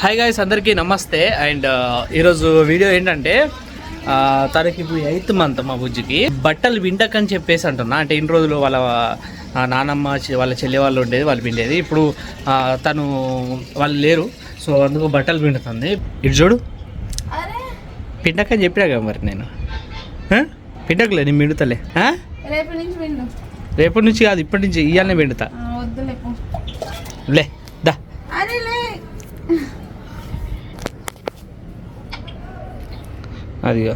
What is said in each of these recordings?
Hi guys అందరికీ నమస్తే. And ఈరోజు వీడియో ఏంటంటే తనకి ఇప్పుడు ఎయిత్ మంత్ మా బుజ్జికి. బట్టలు వింటకని చెప్పేసి అంటున్నా. అంటే ఇన్ని రోజులు వాళ్ళ నానమ్మ వాళ్ళ చెల్లి వాళ్ళు ఉండేది వాళ్ళు పిండేది ఇప్పుడు తను వాళ్ళు లేరు. సో అందుకు బట్టలు పిండుతుంది ఇటు చూడు. పిండకని చెప్పినా కదా మరి నేను? పిండకలే నేను పిండుతలే రేపటి నుంచి కాదు ఇప్పటి నుంచి ఇయ్యాలనే పిండుతా. లే. అదిగో.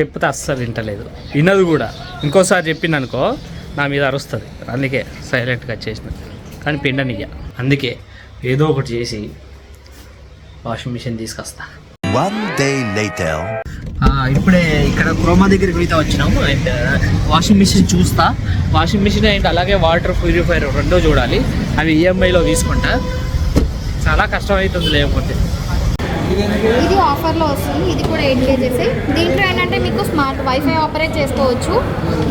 చెప్తే అస్సలు వింటలేదు. వినదు కూడా. ఇంకోసారి చెప్పింది అనుకో నా మీద అరుస్తుంది. అందుకే సైలెంట్గా చేసిన. కానీ పిండనియ్య. అందుకే ఏదో ఒకటి చేసి వాషింగ్ మిషన్ తీసుకొస్తా. One day later. ఇప్పుడే ఇక్కడ క్రోమా దగ్గరికి అయితే వచ్చినాము. అండ్ వాషింగ్ మిషన్ చూస్తా. వాషింగ్ మిషన్ అండ్ అలాగే వాటర్ ప్యూరిఫైర్ రెండో చూడాలి. అవి ఈఎంఐలో తీసుకుంటా. చాలా కష్టం అవుతుంది లేకపోతే ఇది ఆఫర్లో వస్తుంది. ఇది కూడా ఎయిట్ కేజెస్. దీంట్లో ఏంటంటే మీకు స్మార్ట్ వైఫై ఆపరేట్ చేసుకోవచ్చు.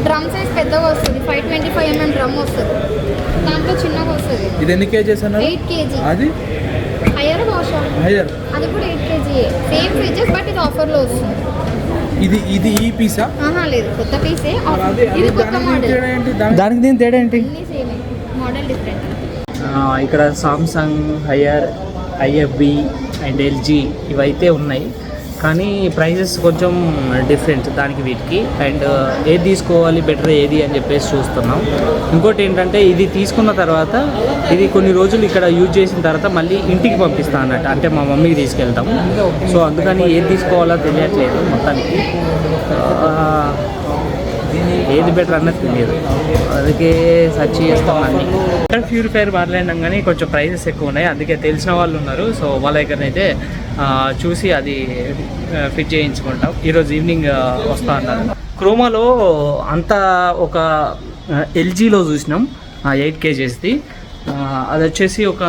డ్రమ్ సైజ్ పెద్దగా వస్తుంది. Five twenty five mm drum వస్తుంది. దాంట్లో చిన్నగా వస్తుంది. ఇది ఎన్ని కేజెస్ ఎయిట్ కేజీ. అది? Haier wash Haier. అది కూడా eight KG. Same features but ఇది ఆఫర్లో వస్తుంది. ఇది ఇది ఈ పీసా? ఆహా లేదు. కొత్త పీసే. ఇది కొత్త దానికి మోడల్. దానికి దీని తేడా ఏంటి? Model different. ఇక్కడ Samsung Haier IFB and LG ఇవైతే ఉన్నాయి. కానీ ప్రైజెస్ కొంచెం డిఫరెంట్ దానికి వీటికి. అండ్ ఏది తీసుకోవాలి బెటర్ ఏది అని చెప్పేసి చూస్తున్నాం. ఇంకోటి ఏంటంటే ఇది తీసుకున్న తర్వాత ఇది కొన్ని రోజులు ఇక్కడ యూజ్ చేసిన తర్వాత మళ్ళీ ఇంటికి పంపిస్తా అన్నట్టు. అంటే మా మమ్మీకి తీసుకెళ్తాము. సో అందుకని ఏది తీసుకోవాలో తెలియట్లేదు మొత్తానికి. ఏది బెటర్ అన్నది తెలియదు. అందుకే సర్చ్ చేస్తాం అన్ని వాటర్ ప్యూరిఫైర్ మాట్లాడినాం కానీ కొంచెం ప్రైజెస్ ఎక్కువ ఉన్నాయి. అందుకే తెలిసిన వాళ్ళు ఉన్నారు. సో వాళ్ళ దగ్గరనైతే అయితే చూసి అది ఫిట్ చేయించుకుంటాం. ఈరోజు ఈవినింగ్ వస్తా అన్నారు. క్రోమాలో అంత ఒక ఎల్జీలో చూసినాం. ఎయిట్ కేజీస్ది అది వచ్చేసి ఒక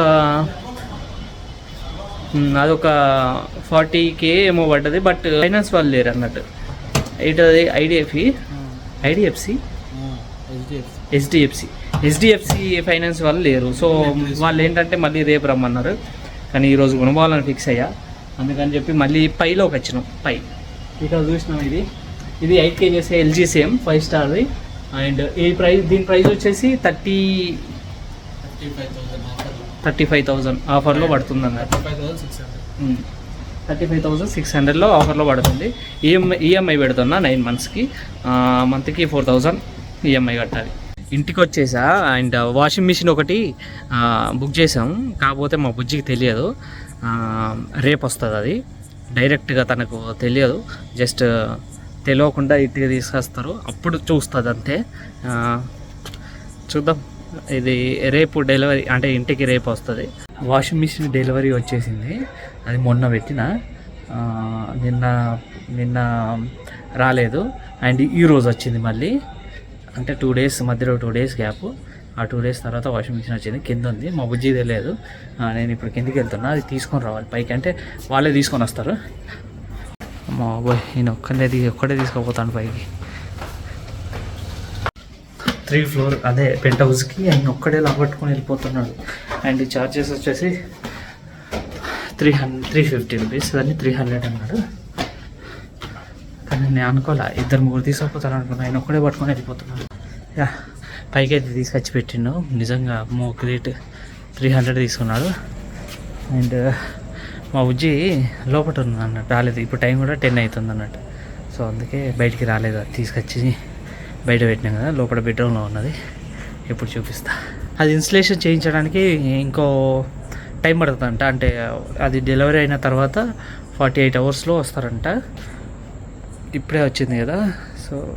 అదొక ఫార్టీ కే ఏమో పడ్డది. బట్ ఫైనాన్స్ వాళ్ళు లేరు అన్నట్టు ఎయిట్ అది IDFE IDFC? HDFC. HDFC. Finance వాళ్ళు లేరు. సో వాళ్ళు ఏంటంటే మళ్ళీ రేపు రమ్మన్నారు. కానీ ఈరోజు కొనుక్కోవాలని ఫిక్స్ అయ్యా. అందుకని చెప్పి మళ్ళీ పైలోకి వచ్చినాం. పై. ఇక్కడ చూసినాం ఇది. ఇది eight kgs LG same five స్టార్ది. And ఈ ప్రైస్ దీని ప్రైస్ వచ్చేసి థర్టీ థర్టీ ఫైవ్ థౌజండ్ ఆఫర్లో. పడుతుంది అన్నట్టు థర్టీ ఫైవ్ థౌసండ్ సిక్స్ హండ్రెడ్లో ఆఫర్లో పడుతుంది. ఈఎంఐ ఈఎంఐ పెడుతున్నా నైన్ మంత్స్కి. మంత్కి ఫోర్ థౌజండ్ ఈఎంఐ కట్టాలి. ఇంటికి వచ్చేసా అండ్ వాషింగ్ మిషన్ ఒకటి బుక్ చేసాం కాకపోతే మా బుజ్జికి తెలియదు. రేపు వస్తుంది అది. డైరెక్ట్గా తనకు తెలియదు. జస్ట్ తెలియకుండా ఇంటికి తీసుకొస్తారు. అప్పుడు చూస్తుంది అంతే చూద్దాం. ఇది రేపు డెలివరీ అంటే ఇంటికి రేపు వస్తుంది. వాషింగ్ మిషన్ డెలివరీ వచ్చేసింది. అది మొన్న పెట్టిన. నిన్న నిన్న రాలేదు. అండ్ ఈ రోజు వచ్చింది మళ్ళీ. అంటే టూ డేస్ మధ్యలో టూ డేస్ గ్యాప్. ఆ టూ డేస్ తర్వాత వాషింగ్ మిషన్ వచ్చింది. కింద ఉంది. మా బుజ్జి తెలియదు. నేను ఇప్పుడు కిందికి వెళ్తున్నా. అది తీసుకొని రావాలి పైకి. అంటే వాళ్ళే తీసుకొని వస్తారు. మా బాయ్ నేను ఒక్కడే ఒక్కడే తీసుకోపోతాను పైకి. త్రీ ఫ్లోర్ అదే పెంట్ హౌస్కి ఆయన ఒక్కడే లాగొట్టుకొని వెళ్ళిపోతున్నాడు. అండ్ చార్జెస్ వచ్చేసి three hundred three fifty rupees దాన్ని త్రీ హండ్రెడ్ అన్నాడు. కానీ నేను అనుకోలే ఇద్దరు ముగ్గురు తీసుకుపోతాను అనుకున్నాను ఆయన ఒక్కడే పట్టుకొని వెళ్ళిపోతున్నాడు. యా పైకి అయితే తీసుకొచ్చి పెట్టిండు. నిజంగా మో గ్రేట్. త్రీ హండ్రెడ్ తీసుకున్నాడు. అండ్ మా ఉజ్జి లోపల ఉంది అన్నట్టు రాలేదు. ఇప్పుడు టైం కూడా టెన్ అవుతుంది అన్నట్టు సో అందుకే బయటికి రాలేదు. అది తీసుకొచ్చి బయట పెట్టినాం కదా లోపల బెడ్రూమ్లో ఉన్నది. ఇప్పుడు చూపిస్తా. అది ఇన్స్టలేషన్ చేయించడానికి ఇంకో టైం పడుతుందంట. అంటే అది డెలివరీ అయిన తర్వాత ఫార్టీ ఎయిట్ అవర్స్లో వస్తారంట. ఇప్పుడే వచ్చింది కదా సో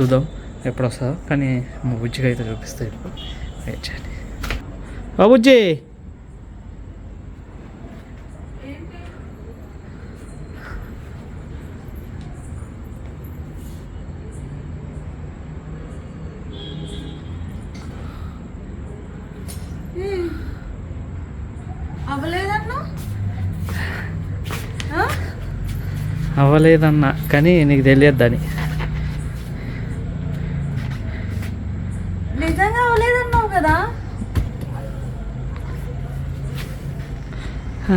చూద్దాం ఎప్పుడు వస్తుందో. కానీ మా బుజ్జికి అయితే చూపిస్తాయి ఇప్పుడు. వెయిట్ చేయండి. అవ్వలేదన్న కానీ నీకు తెలియద్దు అని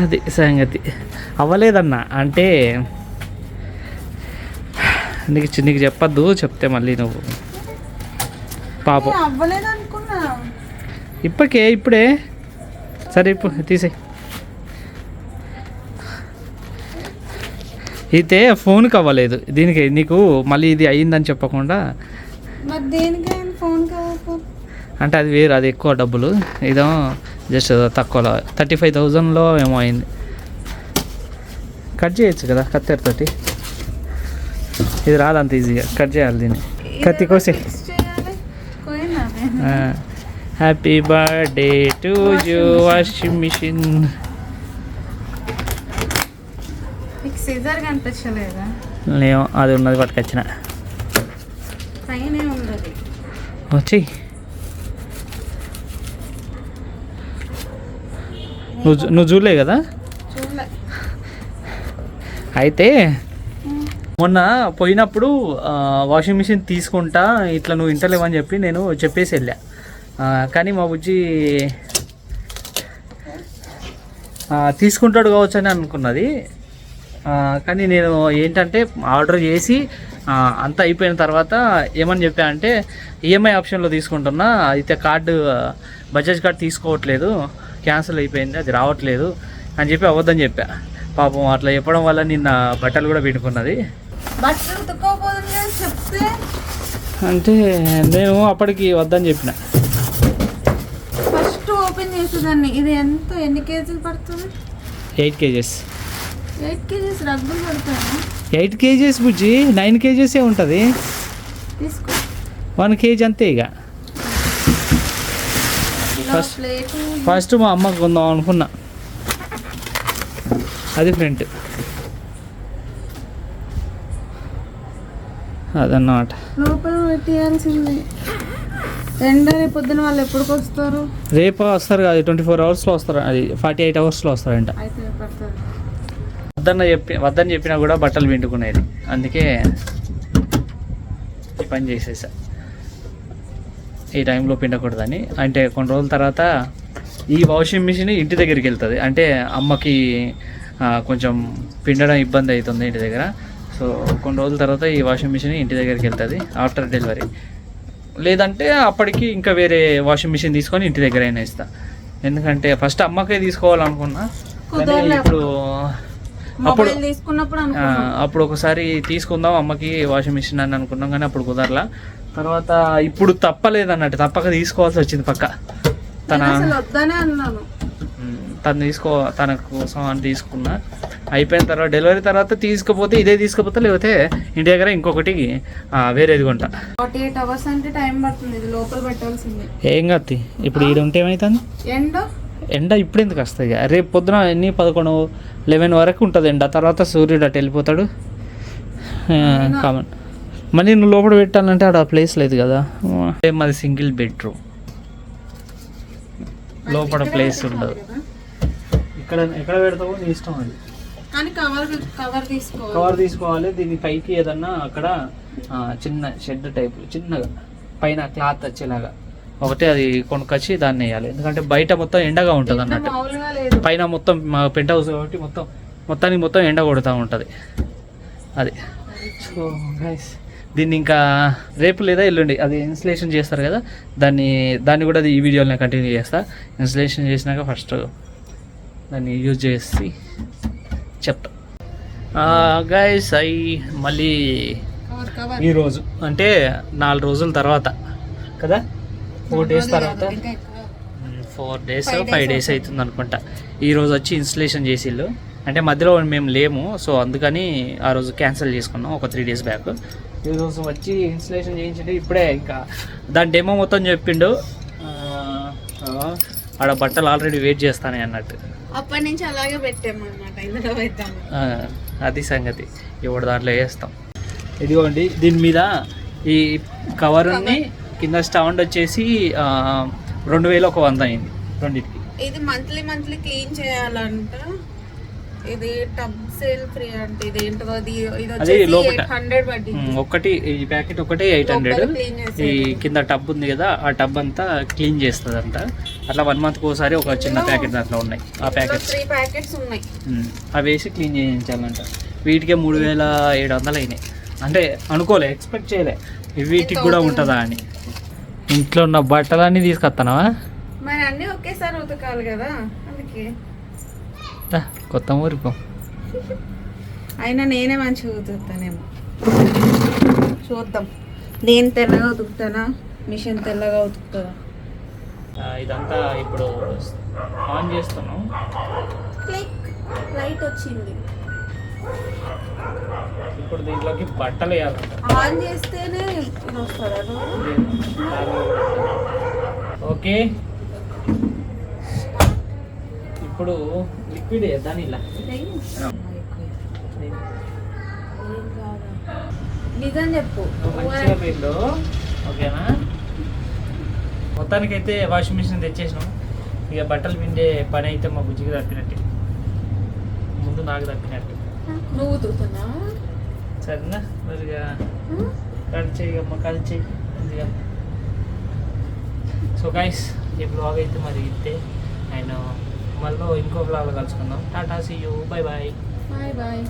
అది సంగతి. అవ్వలేదన్న అంటే నీకు నీకు చెప్పద్దు చెప్తే మళ్ళీ నువ్వు. పాపం. ఇప్పటికే ఇప్పుడే. సరే ఇప్పుడు తీసేయి. అయితే ఫోన్కి అవ్వలేదు. దీనికి నీకు మళ్ళీ ఇది అయ్యిందని చెప్పకుండా అంటే అది వేరు అది ఎక్కువ డబ్బులు. ఇదో జస్ట్ తక్కువలో థర్టీ ఫైవ్ థౌజండ్లో ఏమో అయింది. కట్ చేయొచ్చు కదా కత్తెరతోటి ఇది రాదంత ఈజీగా కట్ చేయాలి దీన్ని. కత్తి కోసే happy birthday to you washing machine మీకు సిజర్ కనిపించలేదా? లేవు అది ఉన్నది పట్టుకొచ్చిన. వచ్చి నువ్వు నువ్వు చూడలే కదా? అయితే మొన్న పోయినప్పుడు వాషింగ్ మిషన్ తీసుకుంటా ఇట్లా నువ్వు ఇంటలేవని చెప్పి నేను చెప్పేసి వెళ్ళా. కానీ మా బుజ్జి తీసుకుంటాడు కావచ్చు అని అనుకున్నది. కానీ నేను ఏంటంటే ఆర్డర్ చేసి అంతా అయిపోయిన తర్వాత ఏమని చెప్పా అంటే ఈఎంఐ ఆప్షన్లో తీసుకుంటున్నా అయితే కార్డు బజాజ్ కార్డ్ తీసుకోవట్లేదు క్యాన్సిల్ అయిపోయింది అది రావట్లేదు అని చెప్పి అవ్వద్దని చెప్పా. పాపం అట్లా చెప్పడం వల్ల నిన్న బట్టలు కూడా పెట్టుకున్నది అంటే నేను అప్పటికి వద్దని చెప్పిన. ఫస్ట్ ఓపెన్ చేసేదాన్ని. ఇది ఎంత? ఎన్ని కేజీలు పడుతుంది? Eight kgs. ఎయిట్ కేజీస్ రగ్గులు పడతాను ఎయిట్ కేజెస్ బుజ్జి నైన్ కేజెసే ఉంటుంది. తీసుకో. వన్ కేజీ అంతే ఇక ఫస్ట్ ఫస్ట్ మా అమ్మకు కొందాం అనుకున్నా. అది ఫ్రంట్. అదన్నమాట. లోపల పెట్టేయాల్సింది. ఎండ రేపు పొద్దున వాళ్ళు ఎప్పటికి వస్తారు? రేపు వస్తారు కాదు ట్వంటీ ఫోర్ అవర్స్లో వస్తారు. అది ఫార్టీ ఎయిట్ అవర్స్లో వస్తారంట. అయితే వద్దన్న చెప్పి వద్దని చెప్పినా కూడా బట్టలు పిండుకునేది అందుకే ఈ పని చేసేసా. ఈ టైంలో పిండకూడదని. అంటే కొన్ని రోజుల తర్వాత ఈ వాషింగ్ మిషన్ ఇంటి దగ్గరికి వెళ్తుంది. అంటే అమ్మకి కొంచెం పిండడం ఇబ్బంది అవుతుంది ఇంటి దగ్గర. సో కొన్ని రోజుల తర్వాత ఈ వాషింగ్ మిషన్ ఇంటి దగ్గరికి వెళ్తుంది. After delivery. లేదంటే అప్పటికి ఇంకా వేరే వాషింగ్ మిషన్ తీసుకొని ఇంటి దగ్గర అయినా ఇస్తా. ఎందుకంటే ఫస్ట్ అమ్మకే తీసుకోవాలనుకున్నా. కానీ ఇప్పుడు అప్పుడు తీసుకున్నప్పుడు అప్పుడు ఒకసారి తీసుకుందాం అమ్మకి వాషింగ్ మిషన్ అని అనుకున్నాం కానీ అప్పుడు కుదరలా. తర్వాత ఇప్పుడు తప్పలేదు అన్నట్టు తప్పక తీసుకోవాల్సి వచ్చింది పక్క. తన తను తీసుకో తన కోసం అని తీసుకున్నా. అయిపోయిన తర్వాత డెలివరీ తర్వాత తీసుకపోతే ఇదే తీసుకపోతే లేకపోతే ఇంటి దగ్గర ఇంకొకటి వేరేది కొంటా. ఫార్టీ ఎయిట్ అవర్స్ అంటే టైం పడుతుంది ఇది లోపల పెట్టాల్సింది ఏం కత్తి ఇప్పుడు ఈడ ఉంటే ఏమవుతుంది ఎండ? ఎండ ఇప్పుడు ఎందుకు వస్తుంది ఇక? రేపు పొద్దున ఎన్ని? పదకొండు లెవెన్ వరకు ఉంటుంది ఎండ. తర్వాత సూర్యుడు అటు వెళ్ళిపోతాడు. కామన్. మళ్ళీ నువ్వు లోపల పెట్టాలంటే ఆడ ప్లేస్ లేదు కదా. మాది సింగిల్ బెడ్రూమ్. లోపల ప్లేస్ ఉండదు. ఇక్కడ ఎక్కడ పెడతావో నీ ఇష్టం అది. కానీ కవర్ కవర్ తీసుకోవాలి కవర్ తీసుకోవాలి. దీని పైకి ఏదన్నా అక్కడ చిన్న షెడ్ టైప్ చిన్నగా పైన క్లాత్ వచ్చేలాగా. ఒకటే అది కొనుక్కొచ్చి దాన్ని వేయాలి. ఎందుకంటే బయట మొత్తం ఎండగా ఉంటుంది అన్నట్టు. పైన మొత్తం మా పెంట్ హౌస్ కాబట్టి మొత్తం మొత్తానికి మొత్తం ఎండ కొడుతూ ఉంటుంది. అది. సో గైస్ దీన్ని ఇంకా రేపు లేదా ఎల్లుండి అది ఇన్స్టలేషన్ చేస్తారు కదా దాన్ని దాన్ని కూడా ఈ వీడియోలో కంటిన్యూ చేస్తా. ఇన్స్టలేషన్ చేసినాక ఫస్ట్ దాన్ని యూజ్ చేసి చెప్తా. గైస్ అయి మళ్ళీ ఈరోజు అంటే నాలుగు రోజుల తర్వాత కదా? ఫోర్ డేస్ తర్వాత. ఫోర్ డేస్ ఫైవ్ డేస్ అవుతుంది. అనుకుంటా. ఈ రోజు వచ్చి ఇన్స్టలేషన్ చేసిళ్ళు. అంటే మధ్యలో మేము లేము సో అందుకని ఆ రోజు క్యాన్సిల్ చేసుకున్నాం ఒక త్రీ డేస్ బ్యాక్. ఈ రోజు వచ్చి ఇన్స్టలేషన్ చేయించండి ఇప్పుడే ఇంకా. దాని డెమో మొత్తం చెప్పిండు. ఆడ బట్టలు ఆల్రెడీ వెయిట్ చేస్తానే అన్నట్టు. అప్పటి నుంచి అలాగే పెట్టాము. ఆ, అది సంగతి. ఇప్పుడు దాంట్లో వేస్తాం. ఇదిగోండి దీని మీద ఈ కవర్ని కింద స్టాండ్ వచ్చేసి రెండు వేలు ఒక వంద అయింది రెండింటికి. ఇది మంత్లీ మంత్లీ క్లీన్ చేయాలంట. ఇది టబ్ సేల్ ఫ్రీ అంటే. ఇది ఏంటో ఇది. ఎయిట్ హండ్రెడ్ ఒకటి ఈ ప్యాకెట్ ఒకటి ఎయిట్ హండ్రెడ్ లోపల. ఈ కింద టబ్ ఉంది కదా ఆ టబ్ అంతా క్లీన్ చేస్తుంది అంట అట్లా వన్ మంత్కి ఒకసారి ఒక చిన్న ప్యాకెట్ దాంట్లో ఉన్నాయి ఆ ప్యాకెట్స్. త్రీ ప్యాకెట్స్ ఉన్నాయి. అవి వేసి క్లీన్ చేయించాలంట. వీటికే మూడు వేల ఏడు వందలు అయినాయి. అంటే అనుకోలే ఎక్స్పెక్ట్ చేయలే. వీటికి కూడా ఉంటుందా అని. ఇంట్లో ఉన్న బట్టలన్నీ తీసుకొస్తానవా మరి అన్నీ ఒకేసారి ఉతకాలి కదా అందుకే. కొత్త ఊరిపో అయినా నేనే మంచిగా ఉతుకుతానేమో. చూద్దాం. నేను తెల్లగా ఉతుకుతానా? మిషన్ తెల్లగా ఉతుకుతుందా? ఇదంతా ఇప్పుడు ఆన్ చేస్తున్నాం. క్లిక్. లైట్ వచ్చింది. ఇప్పుడు దీంట్లోకి బట్టలు వేయాలంట ఆన్ చేస్తేనే? ఓకే. ఇప్పుడు లిక్విడ్ వేద్దాం ఇలా? నిజం చెప్పు. మంచిగా పిండు ఓకేనా? మొత్తానికి అయితే వాషింగ్ మిషన్ తెచ్చేసినాం. ఇక బట్టలు పిండే పని అయితే మా బుజ్జికి తప్పినట్టు. ముందు నాకు తప్పినట్టు. నువ్వు ఉతుకుతున్నా సరేనా? మరిగా అమ్మ కలిచేయి మంచిగా సో గైస్ ఈ బ్లాగ్ అయితే మరి ఇంతే. అండ్ మళ్ళీ ఇంకో బ్లాగ్ కలుసుకుందాం. Tata see you bye bye bye bye